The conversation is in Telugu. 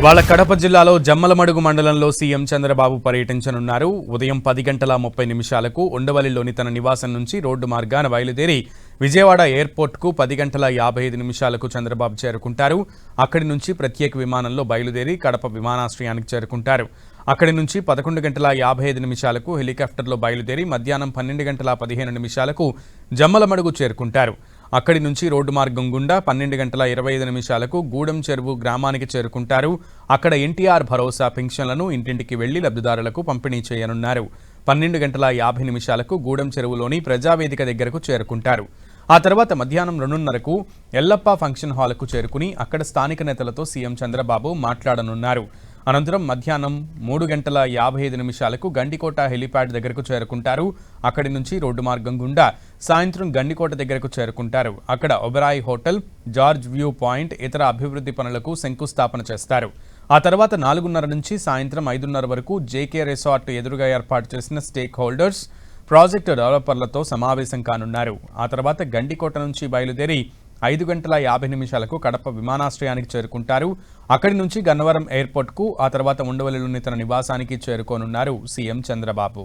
ఇవాళ కడప జిల్లాలో జమ్మలమడుగు మండలంలో సీఎం చంద్రబాబు పర్యటించనున్నారు. ఉదయం పది గంటల ముప్పై నిమిషాలకు ఉండవల్లిలోని తన నివాసం నుంచి రోడ్డు మార్గాన బయలుదేరి విజయవాడ ఎయిర్పోర్ట్కు పది గంటల యాభై ఐదు నిమిషాలకు చంద్రబాబు చేరుకుంటారు. అక్కడి నుంచి ప్రత్యేక విమానంలో బయలుదేరి కడప విమానాశ్రయానికి చేరుకుంటారు. అక్కడి నుంచి పదకొండు గంటల యాభై ఐదు నిమిషాలకు హెలికాప్టర్లో బయలుదేరి మధ్యాహ్నం పన్నెండు గంటల పదిహేను నిమిషాలకు జమ్మలమడుగు చేరుకుంటారు. అక్కడి నుంచి రోడ్డు మార్గం గుండా పన్నెండు గంటల ఇరవై ఐదు నిమిషాలకు గూడెం చెరువు గ్రామానికి చేరుకుంటారు. అక్కడ ఎన్టీఆర్ భరోసా పెన్షన్లను ఇంటింటికి వెళ్ళి లబ్ధిదారులకు పంపిణీ చేయనున్నారు. పన్నెండు గంటల యాభై నిమిషాలకు గూడెం చెరువులోని ప్రజావేదిక దగ్గరకు చేరుకుంటారు. ఆ తర్వాత మధ్యాహ్నం రెండున్నరకు ఎల్లప్ప ఫంక్షన్ హాల్కు చేరుకుని అక్కడ స్థానిక నేతలతో సీఎం చంద్రబాబు మాట్లాడనున్నారు. అనంతరం మధ్యాహ్నం మూడు గంటల యాభై ఐదు నిమిషాలకు గండికోట హెలిప్యాడ్ దగ్గరకు చేరుకుంటారు. అక్కడి నుంచి రోడ్డు మార్గం గుండా సాయంత్రం గండికోట దగ్గరకు చేరుకుంటారు. అక్కడ Oberoi hotel gorge view point ఇతర అభివృద్ధి పనులకు శంకుస్థాపన చేస్తారు. ఆ తర్వాత నాలుగున్నర నుంచి సాయంత్రం ఐదున్నర వరకు జేకే రిసార్ట్ ఎదురుగా ఏర్పాటు చేసిన స్టేక్ హోల్డర్స్ ప్రాజెక్టు డెవలపర్లతో సమావేశం కానున్నారు. ఆ తర్వాత గండికోట నుంచి బయలుదేరి ఐదు గంటల యాభై నిమిషాలకు కడప విమానాశ్రయానికి చేరుకుంటారు. అక్కడి నుంచి గన్నవరం ఎయిర్పోర్ట్కు ఆ తర్వాత ఉండవల్లిలోని తన నివాసానికి చేరుకోనున్నారు సీఎం చంద్రబాబు.